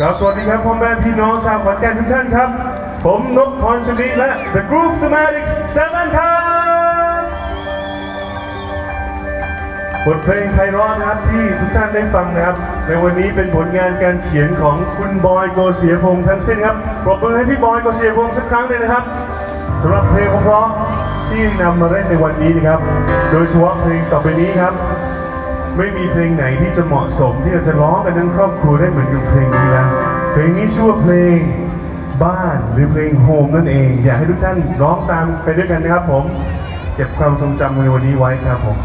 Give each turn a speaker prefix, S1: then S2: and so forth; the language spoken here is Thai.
S1: สวัสดีครับพ่อแม่พี่น้องชาวขอนแก่นทุกท่านครับ ผมนกพรชลิและ The Groove Thematics 7ครับบทเพลงไพเราะนะครับที่ทุกท่านได้ฟังนะครับ ในวันนี้เป็นผลงานการเขียนของคุณบอยโกเสียพงษ์ทั้งสิ้นครับปรบมือให้พี่บอยโกเสียพงษ์สักครั้งเลยนะครับสำหรับเพลงเพราะๆที่นำมาเล่นในวันนี้นะครับ โดยเฉพาะเพลงต่อไปนี้ครับ ไม่มีเพลงไหนที่จะเหมาะสมที่เราจะร้องกันทั้งครอบครัวได้เหมือนกับเพลงนี้แล้วเพลงนี้ชื่อว่าเพลงบ้านหรือเพลงโฮมนั่นเอง อยากให้ทุกท่านร้องตามไปด้วยกันนะครับผม เก็บความทรงจำในวันนี้ไว้ครับผม